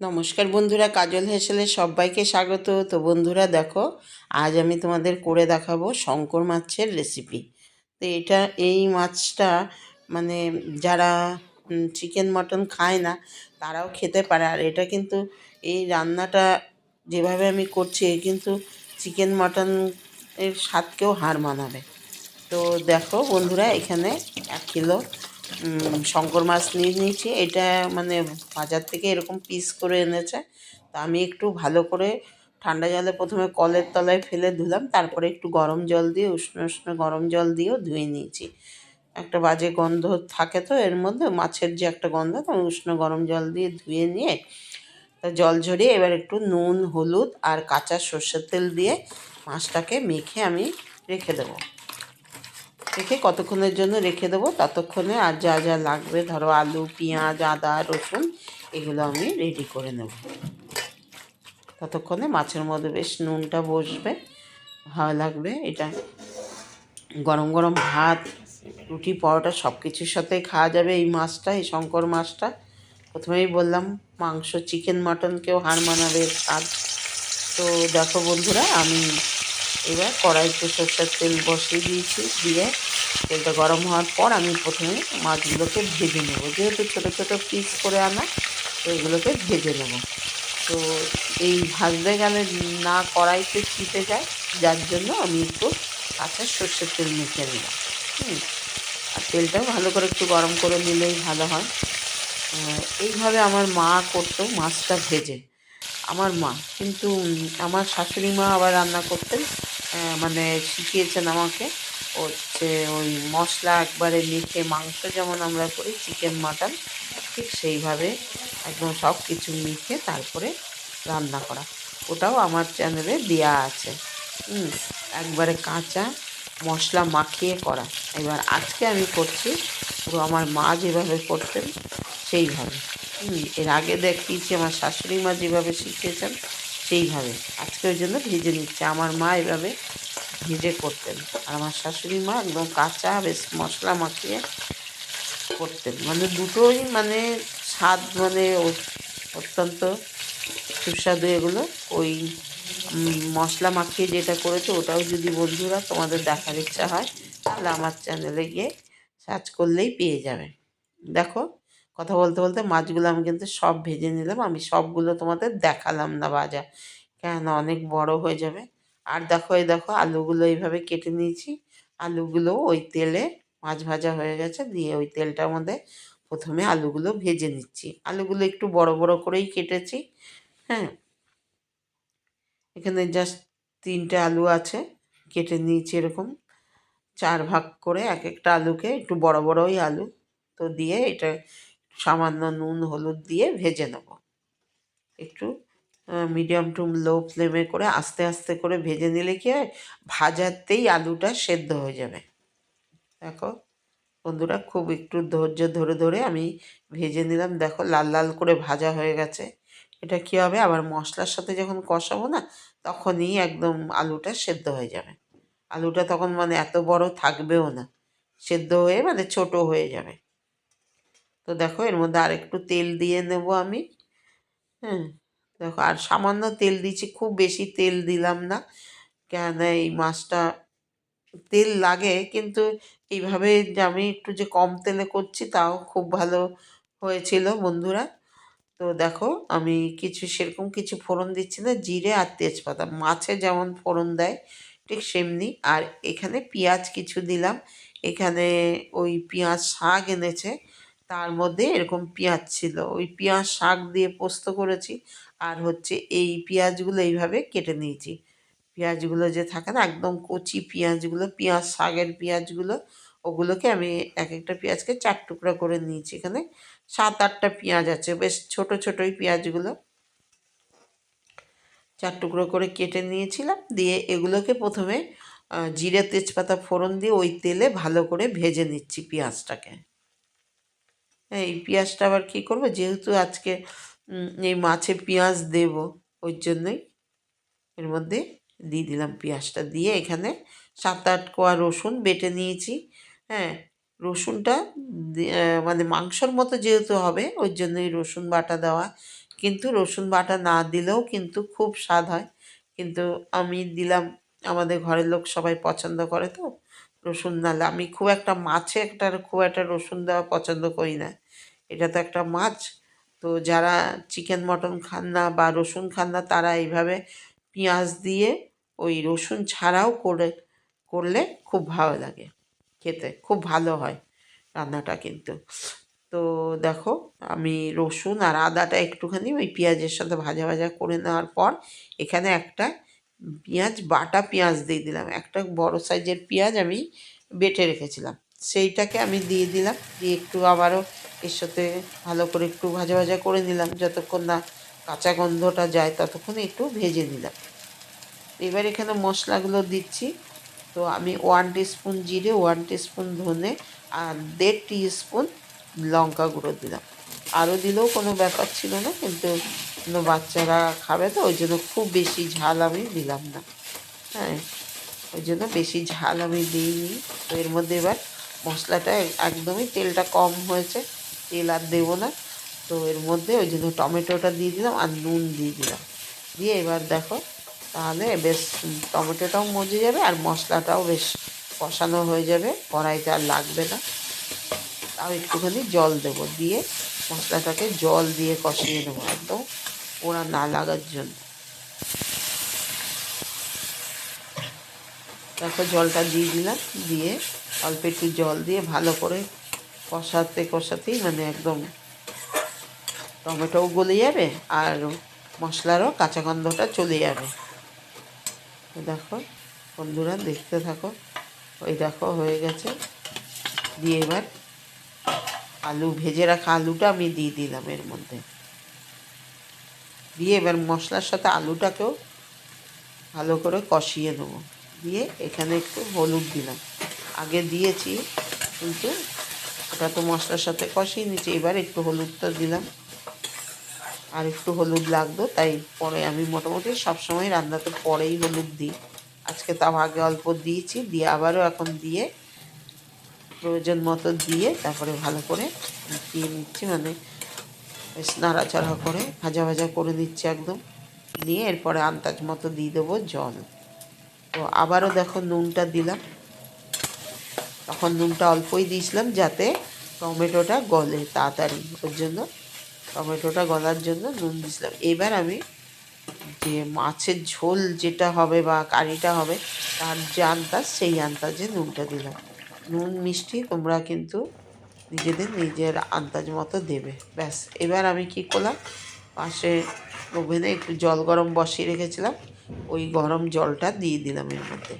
নমস্কার বন্ধুরা, কাজল হেসেলে সবাইকে স্বাগত। তো বন্ধুরা, দেখো, আজ আমি তোমাদের করে দেখাবো শঙ্কর মাছের রেসিপি তো এটা, এই মাছটা মানে যারা চিকেন মটন খায় না, তারাও খেতে পারে। আর এটা কিন্তু, এই রান্নাটা যেভাবে আমি করছি কিন্তু চিকেন মটন এর স্বাদকেও হার মানাবে। তো দেখো বন্ধুরা, এখানে এক কিলো শঙ্কর মাছ নিয়ে নিয়েছি। এটা মানে বাজার থেকে এরকম পিস করে এনেছে। তা আমি একটু ভালো করে ঠান্ডা জলে প্রথমে কলের তলায় ফেলে ধুলাম, তারপরে একটু গরম জল দিয়ে, উষ্ণ উষ্ণ গরম জল দিয়েও ধুয়ে নিয়েছি। একটা বাজে গন্ধ থাকে তো এর মধ্যে, মাছের যে একটা গন্ধ, তো উষ্ণ গরম জল দিয়ে ধুয়ে নিয়ে তা জল ঝরিয়ে এবার একটু নুন, হলুদ আর কাঁচা সর্ষের তেল দিয়ে মাছটাকে মেখে আমি রেখে দেবো। রেখে কতক্ষণের জন্য রেখে দেবো? ততক্ষণে আর যা যা লাগবে, ধরো আলু, পেঁয়াজ, আদা, রসুন, এগুলো আমি রেডি করে নেব। ততক্ষণে মাছের মধ্যে বেশ নুনটা বসবে, ভালো লাগবে এটা। গরম গরম ভাত, রুটি, পরোটা সব কিছুর সাথে খাওয়া যাবে এই মাছটা, এই শঙ্কর মাছটা। প্রথমেই বললাম, মাংস চিকেন মাটনকেও হার মানাবে স্বাদ তো দেখো বন্ধুরা, আমি এবার কড়াইতে সর্ষের তেল বসিয়ে দিয়েছি, দিয়ে তেলটা গরম হওয়ার পর আমি প্রথমে মাছগুলোকে ভেজে নেব। যেহেতু ছোটো ছোটো পিস করে আনা, তো এগুলোকে ভেজে নেব। তো এই ভাজতে গেলে না কড়াইতে চিপে যায়, যার জন্য আমি একটু কাঁচা সর্ষের তেল মেখে নিলাম হুম, আর তেলটাও ভালো করে একটু গরম করে নিলেই ভালো হয়। এইভাবে আমার মা করতো মাছটা ভেজে। আমার মা, কিন্তু আমার শাশুড়ি মা আবার রান্না করতেন মানে শিখিয়েছেন আমাকে। হচ্ছে ওই মশলা একবারে মেখে মাংস যেমন আমরা করি চিকেন মাটন ঠিক সেইভাবে একদম সব কিছু মেখে তারপরে রান্না করা। ওটাও আমার চ্যানেলে দেয়া আছে। হুম, একবারে কাঁচা মশলা মাখিয়ে করা। এবার আজকে আমি করছি, পুরো আমার মা যেভাবে করতেন সেইভাবে। হুম, এর আগে দেখিয়েছি আমার শাশুড়ি মা যেভাবে শিখিয়েছেন সেইভাবে আজকে ওই জন্য ভেজে নিচ্ছে। আমার মা এভাবে ভেজে করতেন। আর আমার শাশুড়ি মা একদম কাঁচা বেশ মশলা মাখিয়ে করতেন। মানে দুটোই মানে স্বাদ মানে অত্যন্ত সুস্বাদু এগুলো। ওই মশলা মাখিয়ে যেটা করেছে ওটাও যদি বন্ধুরা তোমাদের দেখার ইচ্ছা হয়, তাহলে আমার চ্যানেলে গিয়ে সার্চ করলেই পেয়ে যাবে। দেখো কথা বলতে বলতে মাছগুলো আমি কিন্তু সব ভেজে নিলাম। আমি সবগুলো তোমাদের দেখালাম না ভাজা কেন? অনেক বড় হয়ে যাবে। আর দেখো, এই দেখো, আলুগুলো এইভাবে কেটে নিয়েছি। আলুগুলো ওই তেলে মাছ ভাজা হয়ে গেছে, দিয়ে ওই তেলটার মধ্যে প্রথমে আলুগুলো ভেজে নিচ্ছি। আলুগুলো একটু বড় বড় করেই কেটেছি হ্যাঁ? এখানে জাস্ট তিনটে আলু আছে, কেটে নিয়েছি এরকম। চার ভাগ করে এক একটা আলুকে একটু বড়, বড়ই আলু। তো দিয়ে এটা সামান্য নুন, হলুদ দিয়ে ভেজে নেব। একটু মিডিয়াম টু লো ফ্লেমে করে আস্তে আস্তে করে ভেজে নিলে কি হয়? ভাজাতেই আলুটা সেদ্ধ হয়ে যাবে। দেখো, বন্ধুরা খুব একটু ধৈর্য ধরে ধরে আমি ভেজে নিলাম। দেখো, লাল লাল করে ভাজা হয়ে গেছে। এটা কী হবে? আবার মশলার সাথে যখন কষাবো না, তখনই একদম আলুটা সেদ্ধ হয়ে যাবে। আলুটা তখন মানে এত বড় থাকবেও না। সেদ্ধ হয়ে মানে ছোট হয়ে যাবে। তো দেখো এর মধ্যে আর একটু তেল দিয়ে নেব আমি। হ্যাঁ দেখো আর সামান্য তেল দিচ্ছি, খুব বেশি তেল দিলাম না। কেন এই মাছটা তেল লাগে, কিন্তু এইভাবে যে আমি একটু যে কম তেলে করছি তাও খুব ভালো হয়েছিল বন্ধুরা। তো দেখো আমি কিছু সেরকম কিছু ফোড়ন দিচ্ছি না, জিরে আর তেজপাতা। মাছে যেমন ফোড়ন দেয়, ঠিক সেমনি। আর এখানে পেঁয়াজ কিছু দিলাম। এখানে ওই পেঁয়াজ শাক এনেছে তার মধ্যে এরকম পেঁয়াজ ছিল। ওই পেঁয়াজ শাক দিয়ে পোস্ত করেছি আর হচ্ছে এই পেঁয়াজগুলো এইভাবে কেটে নিয়েছি। পেঁয়াজগুলো যে থাকে না, একদম কচি পেঁয়াজগুলো, পেঁয়াজ শাকের পেঁয়াজগুলো, ওগুলোকে আমি এক একটা পেঁয়াজকে চার টুকরা করে নিয়েছি এখানে। সাত আটটা পেঁয়াজ আছে, বেশ ছোট ছোটই পেঁয়াজগুলো। চার টুকরো করে কেটে নিয়েছিলাম, দিয়ে এগুলোকে প্রথমে জিরে তেজপাতা ফোড়ন দিয়ে ওই তেলে ভালো করে ভেজে নিচ্ছি পেঁয়াজটাকে। এই পেঁয়াজটা আবার কী করব? যেহেতু আজকে এই মাছে পেঁয়াজ দেব, ওই জন্যই এর মধ্যে দিয়ে দিলাম পেঁয়াজটা। দিয়ে এখানে সাত আট কোয়া রসুন বেটে নিয়েছি হ্যাঁ? রসুনটা মানে মাংসর মতো যেহেতু হবে, ওই জন্যই রসুন বাটা দেওয়া। কিন্তু রসুন বাটা না দিলেও কিন্তু খুব স্বাদ হয়। কিন্তু আমি দিলাম, আমাদের ঘরের লোক সবাই পছন্দ করে তো। রসুন নালে আমি খুব একটা মাছে একটা খুব একটা রসুন দেওয়া পছন্দ করি না। এটা তো একটা মাছ। তো যারা চিকেন মটন খান না বা রসুন খান না, তারা এইভাবে পেঁয়াজ দিয়ে ওই রসুন ছাড়াও করে, করলে খুব ভালো লাগে খেতে। খুব ভালো হয় রান্নাটা কিন্তু। তো দেখো, আমি রসুন আর আদাটা একটুখানি ওই পেঁয়াজের সাথে ভাজা ভাজা করে নেওয়ার পর এখানে একটা পেঁয়াজ, বাটা পেঁয়াজ দিয়ে দিলাম। একটা বড় সাইজের পেঁয়াজ আমি বেটে রেখেছিলাম। সেইটাকে আমি দিয়ে দিলাম। দিয়ে একটু আবারও এর সাথে ভালো করে একটু ভাজা ভাজা করে নিলাম। যতক্ষণ না কাঁচা গন্ধটা যায়, ততক্ষণ একটু ভেজে নিলাম। এবার এখানে মশলাগুলো দিচ্ছি। তো আমি ওয়ান স্পুন জিরে ওয়ান স্পুন ধনে আর দেড় স্পুন লঙ্কা গুঁড়ো দিলাম। আরও দিলেও কোনো ব্যাপার ছিল না, কিন্তু কোনো বাচ্চারা খাবে তো, ওই জন্য খুব বেশি ঝাল আমি দিলাম না। হ্যাঁ ওই জন্য বেশি ঝাল আমি দিইনি। তো এর মধ্যে এবার মশলাটা একদমই তেলটা কম হয়েছে, তেল আর দেবো না। তো এর মধ্যে ওই জন্য টমেটোটা দিয়ে দিলাম আর নুন দিয়ে দিলাম। দিয়ে এবার দেখো, তাহলে বেশ টমেটোটাও মজে যাবে আর মশলাটাও বেশ কষানো হয়ে যাবে, কড়াইতে আর লাগবে না। তাও একটুখানি জল দেবো, দিয়ে মশলাটাকে জল দিয়ে কষিয়ে নেব একদম। ওরা না লাগার জন্য। দেখো জলটা দিয়ে দিলাম, দিয়ে অল্প একটু জল দিয়ে ভালো করে কষাতে কষাতেই মানে একদম টমেটোও গলে যাবে আর মশলারও কাঁচা গন্ধটা চলে যাবে। দেখো বন্ধুরা, দেখতে থাকো। ওই দেখো হয়ে গেছে। দিয়ে এবার আলু, ভেজে রাখা আলুটা আমি দিয়ে দিলাম এর মধ্যে। দিয়ে এবার মশলার সাথে আলুটাকেও ভালো করে কষিয়ে নেব। দিয়ে এখানে একটু হলুদ দিলাম। আগে দিয়েছি, কিন্তু ওটা তো মশলার সাথে কষিয়ে নিচ্ছি এবার একটু হলুদটা দিলাম। আর একটু হলুদ লাগতো তাই পরে আমি মোটামুটি সবসময় রান্নাতে পরেই হলুদ দিই। আজকে তাও আগে অল্প দিয়েছি, দিয়ে আবারও এখন দিয়ে প্রয়োজন মতো দিয়ে তারপরে ভালো করে দিয়ে নিচ্ছি। মানে বেশ নাড়াচাড়া করে ভাজা ভাজা করে দিচ্ছি একদম। নিয়ে এরপরে আন্দাজ মতো দিয়ে দেবো জল। তো আবারও দেখো নুনটা দিলাম। তখন নুনটা অল্পই দিয়েছিলাম যাতে টমেটোটা গলে তাড়াতাড়ি। ওর জন্য টমেটোটা গলার জন্য নুন দিয়েছিলাম। এবার আমি যে মাছের ঝোল যেটা হবে বা কারিটা হবে, তার যে আন্দাজ, সেই আন্দাজে নুনটা দিলাম। নুন মিষ্টি, তোমরা কিন্তু নিজেদের নিজের আন্দাজ মতো দেবে। ব্যাস, এবার আমি কি করলাম? পাশে ওভেনে একটু জল গরম বসিয়ে রেখেছিলাম। ওই গরম জলটা দিয়ে দিলাম এর মধ্যে।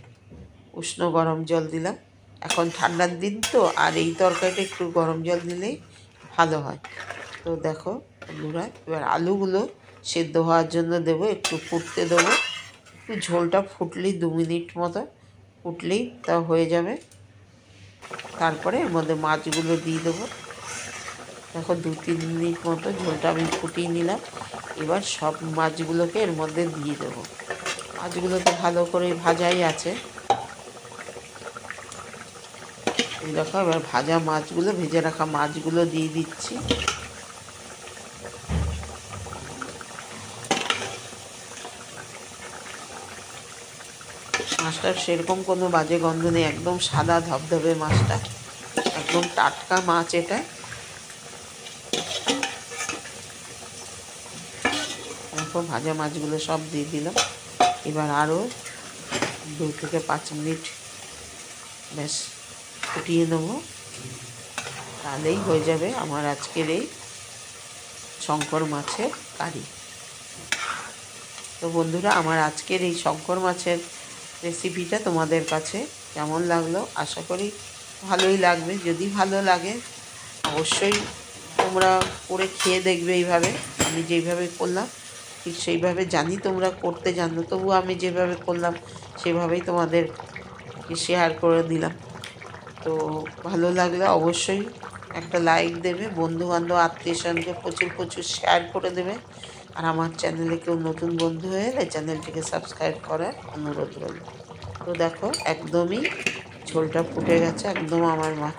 উষ্ণ গরম জল দিলাম। এখন ঠান্ডার দিন তো, আর এই তরকারিটা একটু গরম জল দিলেই ভালো হয়। তো দেখো বন্ধুরা, এবার আলুগুলো সেদ্ধ হওয়ার জন্য দেবো, একটু ফুটতে দেবো। একটু ঝোলটা ফুটলেই দু মিনিট মতো ফুটলেই তা হয়ে যাবে। তারপরে এর মধ্যে মাছগুলো দিয়ে দেবো। দেখো দু তিন মিনিট মতো ঝোলটা আমি ফুটিয়ে নিলাম। এবার সব মাছগুলোকে এর মধ্যে দিয়ে দেবো। মাছগুলো তো ভালো করে ভাজাই আছে। দেখো এবার ভাজা মাছগুলো, ভেজে রাখা মাছগুলো দিয়ে দিচ্ছি। মাছটার সেরকম কোনো বাজে গন্ধ নেই, একদম সাদা ধবধবে মাছটা, একদম টাটকা মাছ এটা। ভাজা মাছগুলো সব দিয়ে দিলাম। এবার আরও দু থেকে পাঁচ মিনিট ব্যাস ফুটিয়ে নেব। তাহলেই হয়ে যাবে আমার আজকের এই শঙ্কর মাছের কারি। তো বন্ধুরা, আমার আজকের এই শঙ্কর মাছের রেসিপিটা তোমাদের কাছে কেমন লাগল? আশা করি ভালোই লাগবে। যদি ভালো লাগে, অবশ্যই তোমরা করে খেয়ে দেখবে এইভাবে। আমি যেইভাবে করলাম, ঠিক সেইভাবে জানি তোমরা করতে জানো। তবু আমি যেভাবে করলাম, সেভাবেই তোমাদের শেয়ার করে দিলাম। তো ভালো লাগলে অবশ্যই একটা লাইক দেবে বন্ধু বান্ধব আত্মীয় স্বজনকে প্রচুর প্রচুর শেয়ার করে দেবে। আর আমার চ্যানেলে কেউ নতুন বন্ধু হয়ে এলে চ্যানেলটিকে সাবস্ক্রাইব করার অনুরোধ রইল। তো দেখো, একদমই ঝোলটা ফুটে গেছে, একদম আমার মাছ,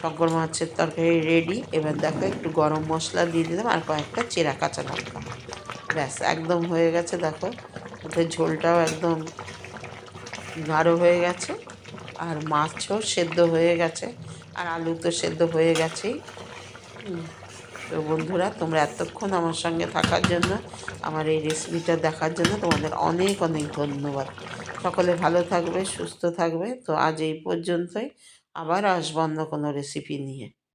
শঙ্কর মাছের তরকারি রেডি এবার দেখো, একটু গরম মশলা দিয়ে দিলাম আর কয়েকটা চেরা কাঁচা লঙ্কা। ব্যাস, একদম হয়ে গেছে, দেখো। ওদের ঝোলটাও একদম গাঢ় হয়ে গেছে। আর মাছও সেদ্ধ হয়ে গেছে, আর আলু তো সেদ্ধ হয়ে গেছেই। তো বন্ধুরা, তোমরা এতক্ষণ আমার সঙ্গে থাকার জন্য, আমার এই রেসিপিটা দেখার জন্য তোমাদের অনেক অনেক ধন্যবাদ। সকলে ভালো থাকবে, সুস্থ থাকবে। তো আজ এই পর্যন্তই। আবার আসব অন্য কোনো রেসিপি নিয়ে।